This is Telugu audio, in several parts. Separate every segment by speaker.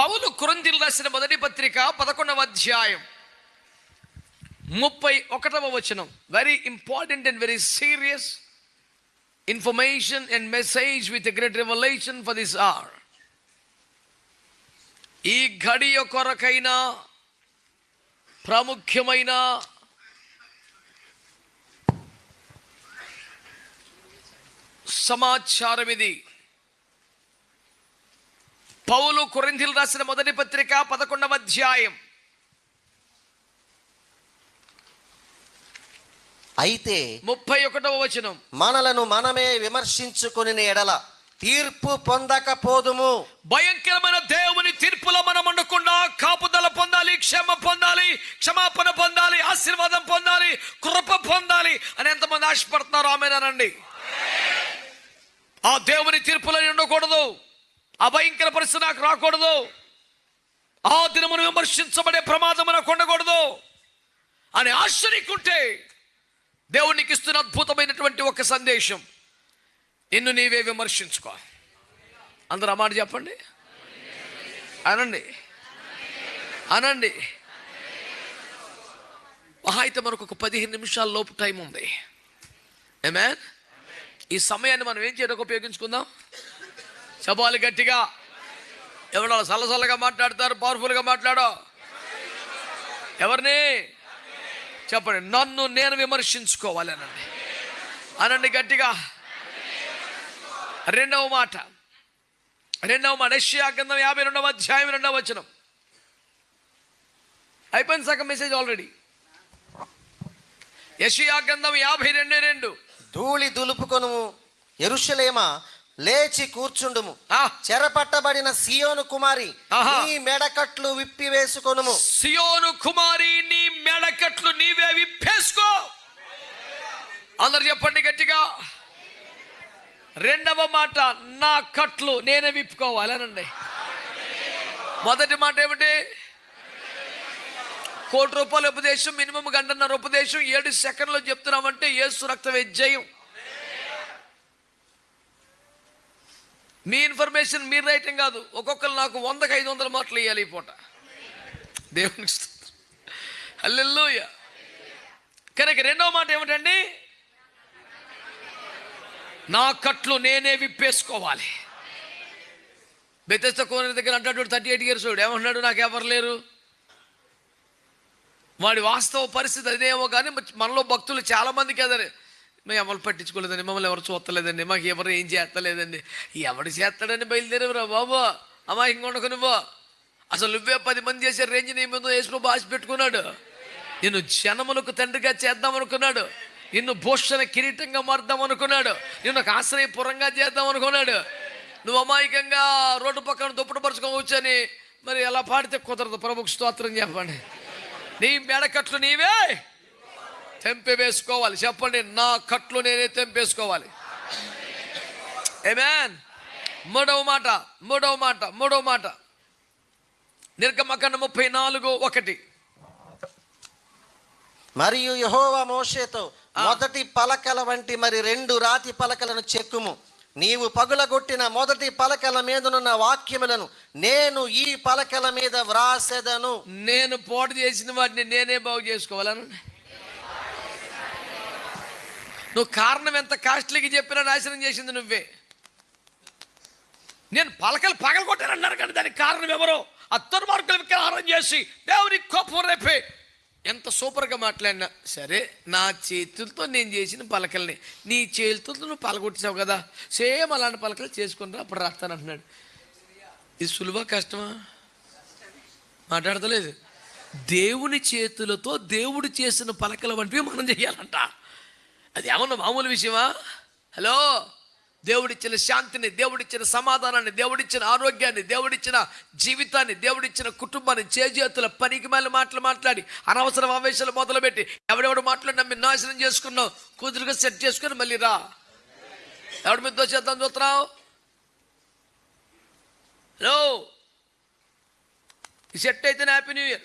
Speaker 1: పౌలు కురంతిలు రాసిన మొదటి పత్రిక పదకొండవ అధ్యాయం ముప్పై ఒకటవ వచనం. Very important and very serious information and message with great revolution for this hour ఈ గడియ కొరకైన ప్రాముఖ్యమైన సమాచారం ఇది పౌలు కొరింథీలు రాసిన మొదటి పత్రిక పదకొండవ అధ్యాయం.
Speaker 2: అయితే
Speaker 1: ముప్పై ఒకటవ వచనం.
Speaker 2: మనలను మనమే విమర్శించుకుని ఎడల తీర్పు పొందకపోదుము.
Speaker 1: భయంకరమైన దేవుని తీర్పులో మనం ఉండకుండా కాపుదల పొందాలి క్షమ పొందాలి క్షమాపణ పొందాలి ఆశీర్వాదం పొందాలి కృప పొందాలి అని ఎంతమంది ఆశపడుతున్నారు ఆమెనండి ఆ దేవుని తీర్పులో ఉండకూడదు. అభయంకర పరిస్థితి నాకు రాకూడదు. ఆ దినమును విమర్శించబడే ప్రమాదం నాకు ఉండకూడదు. అని ఆశ్చర్యకుంటే దేవునికి ఇస్తున్న అద్భుతమైనటువంటి ఒక సందేశం. నిన్ను నీవే విమర్శించుకో. అందరూ అమాట చెప్పండి. అనండి. అనండి. మహా అయితే మనకు ఒక పదిహేను నిమిషాల లోపు టైం ఉంది. ఏమే ఈ సమయాన్ని మనం ఏం చేయడానికి ఉపయోగించుకుందాం? శబాలు గట్టిగా. ఎవరో సల్లసల్లగా మాట్లాడతారు పవర్ఫుల్గా మాట్లాడో. ఎవరిని? చెప్పండి నన్ను నేను విమర్శించుకోవాలి అనండి అనండి గట్టిగా. రెండవ మాట. రెండవ మాట యెషయా గ్రంథం యాభై రెండవ అధ్యాయం రెండవ వచనం. అయిపోయింది సగం మెసేజ్ ఆల్రెడీ యషియా గ్రంథం యాభై రెండు రెండు.
Speaker 2: ధూళి దులుపుకొను ఎరుషలేమా లేచి కూర్చుండుము.
Speaker 1: ఆ,
Speaker 2: చెరపట్టబడిన సియోను కుమారి. నీ మెడకట్లు విప్పి వేసుకొనుము.
Speaker 1: సియోను కుమారి నీ మెడకట్లు నీవే విప్పేసుకో. అందరు చెప్పండి గట్టిగా. రెండవ మాట నా కట్లు నేనే విప్పుకోవాలి అనండి మొదటి మాట ఏమిటి? కోటి రూపాయల ఉపదేశం మినిమం గంటన్నర ఉపదేశం ఏడు సెకండ్లో చెప్తున్నామంటే ఏసు రక్త విజయం మీ ఇన్ఫర్మేషన్ మీరు రైటింగ్ కాదు. ఒక్కొక్కరు నాకు వందకు ఐదు వందల మాటలు ఇవ్వాలి ఈ పూట. దేవునికి అల్లెల్లోయ హల్లెలూయా. కనుక మాట ఏమిటండి? నా కట్లు నేనే విప్పేసుకోవాలి. బెతెస్త కోన దగ్గర అంటాడు థర్టీ ఎయిట్ ఇయర్స్ వాడు. ఏమంటున్నాడు? నాకు ఎవరు లేరు? వాడి వాస్తవ పరిస్థితి అదేమో కానీ మనలో భక్తులు చాలామందికి అదే. మేము ఎవరు పట్టించుకోలేదండి మమ్మల్ని ఎవరు చూస్తలేదండి మాకు ఎవరు ఏం చేస్తలేదండి. ఎవడు చేస్తాడని బయలుదేరేవరా బాబు. అమ్మా ఉండకు నువ్వు. అసలు నువ్వే పది మంది చేసే రేంజ్ నీ మీద యేసు ఆశ పెట్టుకున్నాడు. నిన్ను జనములకు తండ్రిగా చేద్దాం అనుకున్నాడు నిన్ను భూషణ కిరీటంగా మారుద్దాం అనుకున్నాడు నిన్ను ఒక ఆశ్రయపురంగా చేద్దాం అనుకున్నాడు నువ్వు అమాయకంగా రోడ్డు పక్కన దుప్పటి మరి ఎలా పాడితే కుదరదు. ప్రభుకు స్తోత్రం చెప్పండి. నీ మెడకట్లు నీవే. తెంపి వేసుకోవాలి. చెప్పండి నా కట్లు నేనే తెంపేసుకోవాలి. ఏమేన్ మూడవ మాట మూడవ మాట మూడవ మాట. నిర్గమకన్న ముప్పై నాలుగు ఒకటి.
Speaker 2: మరియు యెహోవా మోషేతో మొదటి పలకల వంటి మరి రెండు రాతి పలకలను చెక్కుము. నీవు పగులగొట్టిన మొదటి పలకల మీదనున్న వాక్యములను నేను ఈ పలకల మీద వ్రాసెదను.
Speaker 1: నేను పోటు చేసిన వాటిని నేనే బాగు చేసుకోవాలను నువ్వు కారణం ఎంత కాస్ట్లీకి చెప్పినా నాశనం చేసింది నువ్వే. నేను పలకలు పగలగొట్టానన్నారు కానీ దానికి కారణం ఎవరో? అత్తరు మార్కులు విగ్రహారం చేసి దేవుని కోపం రేపే. ఎంత సూపర్గా మాట్లాడినా సరే నా చేతులతో నేను చేసిన పలకల్ని నీ చేతులతో నువ్వు పలగొట్టావు కదా సేమ్ అలాంటి పలకలు చేసుకుంటా అప్పుడు రాస్తాను అంటున్నాడు. ఇది సులువా కష్టమా? మాట్లాడతలేదు. దేవుని చేతులతో దేవుడు చేసిన పలకల వంటివి మనం చేయాలంట. అది ఏమన్నా మామూలు విషయమా? హలో? దేవుడిచ్చిన శాంతిని దేవుడిచ్చిన సమాధానాన్ని దేవుడిచ్చిన ఆరోగ్యాన్ని దేవుడిచ్చిన జీవితాన్ని దేవుడిచ్చిన కుటుంబాన్ని చేజేతుల పనికి మళ్ళీ మాటలు మాట్లాడి అనవసరం ఆవేశాలు మొదలుపెట్టి ఎవడెవడు మాట్లాడినా మీరు నాశనం చేసుకున్నావు కుదురుగా సెట్ చేసుకుని మళ్ళీ రా. ఎవడి మీద చేద్దాం చూస్తున్నావు? హలో? ఈ సెట్ అయితే హ్యాపీ న్యూ ఇయర్.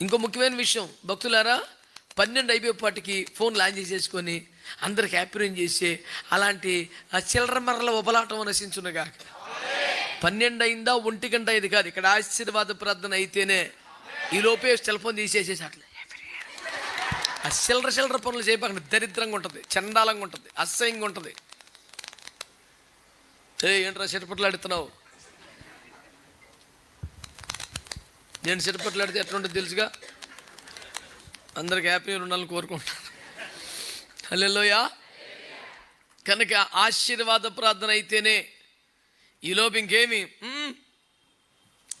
Speaker 1: ఇంకో ముఖ్యమైన విషయం భక్తులారా పన్నెండు అయిపోయేపాటికి ఫోన్ లాంచ్ చేసేసుకొని అందరికి హ్యాపీరింగ్ చేసే అలాంటి ఆ చిల్లర మర్రల ఉబలాటం నశించునుగా. పన్నెండు అయిందా ఒంటి గంట అయింది కాదు. ఇక్కడ ఆశీర్వాద ప్రార్థన అయితేనే ఈ లోపే సెల్ తీసేసేసి అట్లా. ఆ చిల్లర చిల్లర పనులు చేయకుండా దరిద్రంగా ఉంటుంది చండాలంగా ఉంటుంది అసహ్యంగా ఉంటుంది. ఏ ఏంట్రా చిరపట్లు ఆడుతున్నావు? నేను చిరపట్లు ఆడితే ఎట్లా ఉంటుంది తెలుసుగా? అందరికి హ్యాపీగా ఉండాలని కోరుకుంటున్నాను. హలోయా కనుక ఆశీర్వాద ప్రార్థన అయితేనే ఈలోపు ఇంకేమి?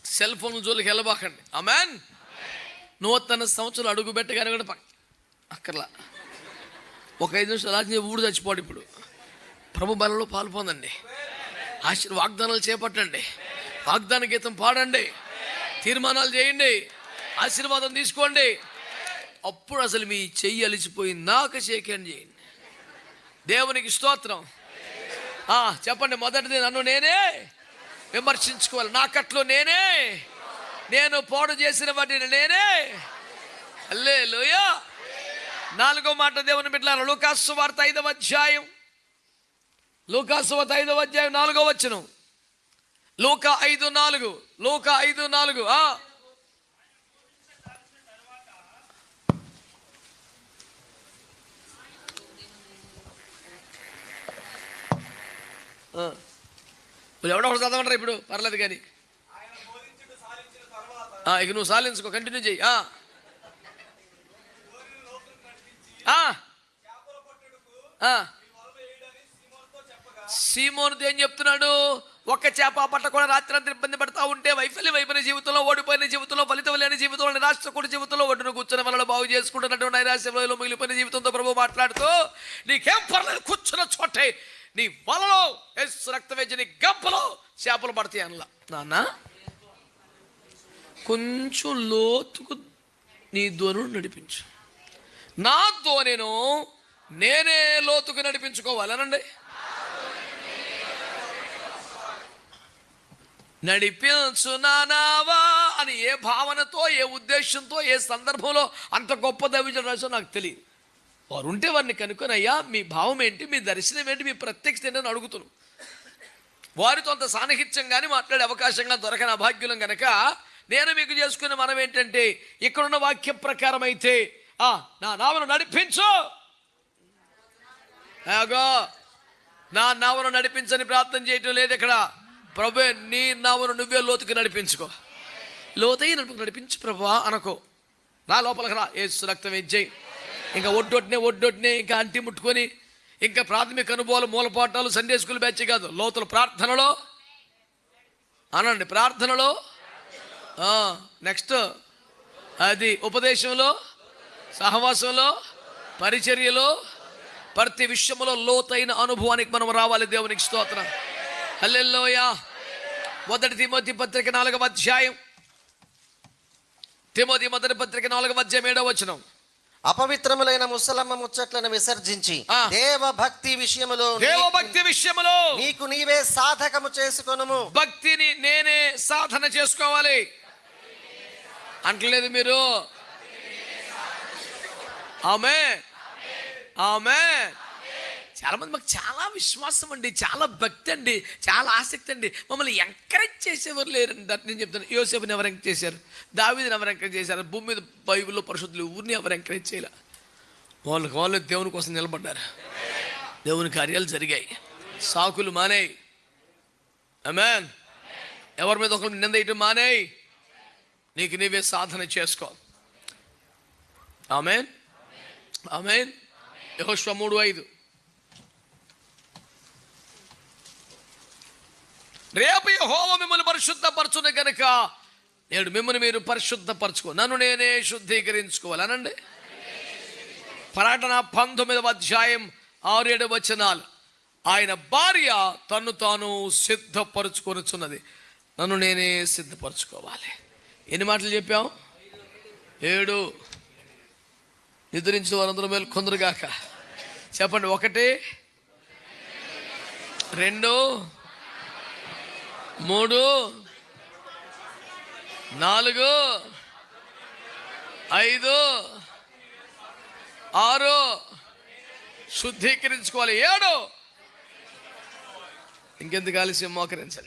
Speaker 1: సెల్ ఫోన్ జోలికి వెళ్ళబాకండి. అమెన్ నూతన సంవత్సరం అడుగు పెట్టగానే కూడా పక్క అక్కర్లా. ఒక ఐదు నిమిషాలు అలా ఊడు చచ్చిపోడు ఇప్పుడు. ప్రభు బలంలో పాల్పొందండి. ఆశీర్ వాగ్దానాలు చేపట్టండి. వాగ్దాన గీతం పాడండి. తీర్మానాలు చేయండి. ఆశీర్వాదం తీసుకోండి. అప్పుడు అసలు మీ చెయ్యి అలిసిపోయి నాక షేకేం చేయండి? దేవునికి స్తోత్రం. చెప్పండి మొదటిది నన్ను నేనే విమర్శించుకోవాలి. నాకట్లో నేనే. నేను పోడు చేసిన వాటిని నేనే. అల్లే నాలుగో మాట దేవుని బిడ్డలారా లూకాసు వార్త ఐదవ అధ్యాయం. లూకాసు వార్త ఐదవ అధ్యాయం నాలుగో వచ్చను లూక ఐదు నాలుగు లూక ఐదు నాలుగు ఆ ఆ. ఇప్పుడు ఎవడో ఒకటి చదవంటారు ఇప్పుడు? పర్లేదు కానీ. ఇక నువ్వు సాలించుకో కంటిన్యూ చెయ్యి. ఆ. సీమోనుతో ఏం చెప్తున్నాడు? ఒక్క చేప పట్టకుండా రాత్రి ఇబ్బంది పడతా ఉంటే వైఫల్యం అయిపోయిన జీవితంలో ఓడిపోయిన జీవితంలో ఫలితం లేని జీవితంలో నిరాశకుడి జీవితంలో ఒడ్డును కూర్చున్న వల్ల బాగు చేసుకుంటున్నటువంటి నైరాశ్యంలో మిగిలిపోయిన జీవితంతో ప్రభు మాట్లాడుతూ నీకేం పర్లేదు కూర్చున్న చోటే నీ వలలో ఎస్ రక్త వేచి నీ గంపలో చేపలు పడతాయి అనలా. నాన్న కొంచెం లోతుకు నీ ధ్వనుడు నడిపించు. నా ధ్వనిను నేనే లోతుకు నడిపించుకోవాలనండి. నడిపించు నానావా అని ఏ భావనతో ఏ ఉద్దేశంతో ఏ సందర్భంలో అంత గొప్ప దైవజన రాసో నాకు తెలియదు. వారు ఉంటే వారిని కనుక్కొని అయ్యా మీ భావం ఏంటి మీ దర్శనం ఏంటి మీ ప్రత్యక్షత ఏంటి అని అడుగుతున్నాను వారితో అంత సాన్నిహిత్యంగానే మాట్లాడే అవకాశంగా దొరకని అభాగ్యులం గనక నేను మీకు చేసుకునే మనం ఏంటంటే ఇక్కడున్న వాక్య ప్రకారం అయితే ఆ నా నావను నడిపించు. అగో నా నావను నడిపించని ప్రార్థన చేయటం లేదు ఇక్కడ. ప్రభు నీ నావను నువ్వే లోతుకి నడిపించుకో. లోతై నడుపు నడిపించు ప్రభా అనుకో. నా లోపలికి రా ఏసు ఏం చేయి ఇంకా ఒడ్డొట్టినే ఒడ్డొట్టినే ఇంకా అంటి ముట్టుకొని ఇంకా ప్రాథమిక అనుభవాలు మూలపాఠాలు సండే స్కూల్ బ్యాచ్ కాదు లోతుల ప్రార్థనలో. అనండి ప్రార్థనలో. నెక్స్ట్ అది ఉపదేశంలో సహవాసంలో పరిచర్యలో ప్రతి విషయంలో లోతైన అనుభవానికి మనం రావాలి దేవునికి స్తోత్రం. హల్లెల్లోయా మొదటి తిమోతి పత్రిక నాలుగవ అధ్యాయం. తిమోతి మొదటి పత్రిక నాలుగవ అధ్యాయం ఏడవ వచనం.
Speaker 2: అపవిత్రములైన ముసలమ్మ ముచ్చట్లను విసర్జించి. దేవ భక్తి విషయములో
Speaker 1: దేవభక్తి విషయంలో
Speaker 2: నీకు నీవే సాధకము చేసుకొనుము.
Speaker 1: భక్తిని నేనే సాధన చేసుకోవాలి. అంటలేదు మీరు? ఆమె ఆమె చాలామంది మాకు చాలా విశ్వాసం అండి చాలా భక్తి అండి చాలా ఆసక్తి అండి. మమ్మల్ని ఎంకరేజ్ చేసేవారు లేరండి. అది నేను చెప్తాను. యోసేపుని ఎవరు ఎంకరేజ్ చేశారు? దావీదిని ఎవరు ఎంకరేజ్ చేశారు? భూమి మీద బైబిల్లో పరిశుద్ధులు ఊరిని ఎవరు ఎంకరేజ్ చేయలే? వాళ్ళకి వాళ్ళు దేవుని కోసం నిలబడ్డారు. దేవుని కార్యాలు జరిగాయి. సాకులు మానేయి. అమెన్ ఎవరి మీద ఒకరు నింద వేయటం మానేయి. నీకు నీవే సాధన చేసుకో. ఆమెన్ ఆమెన్ యెహోషువ మూడు ఐదు. రేపు హోమ మిమ్మల్ని పరిశుద్ధపరచును కనుక నేడు మిమ్మల్ని మీరు పరిశుద్ధపరచుకో నన్ను నేనే శుద్ధీకరించుకోవాలి. అనండి. ప్రకటన పంతొమ్మిదవ అధ్యాయం ఆరు ఏడు వచనాలు. ఆయన భార్య తను తాను సిద్ధపరచుకొనుచున్నది. నన్ను నేనే సిద్ధపరచుకోవాలి. ఎన్ని మాటలు చెప్పాం? ఏడు. నిద్రించిన వారందరూ మేలు కొందరుగాక చెప్పండి ఒకటి. రెండు. మూడు నాలుగు ఐదు ఆరు. శుద్ధీకరించుకోవాలి. ఏడు. ఇంకెందుకు ఆలస్యం? మోకరించండి.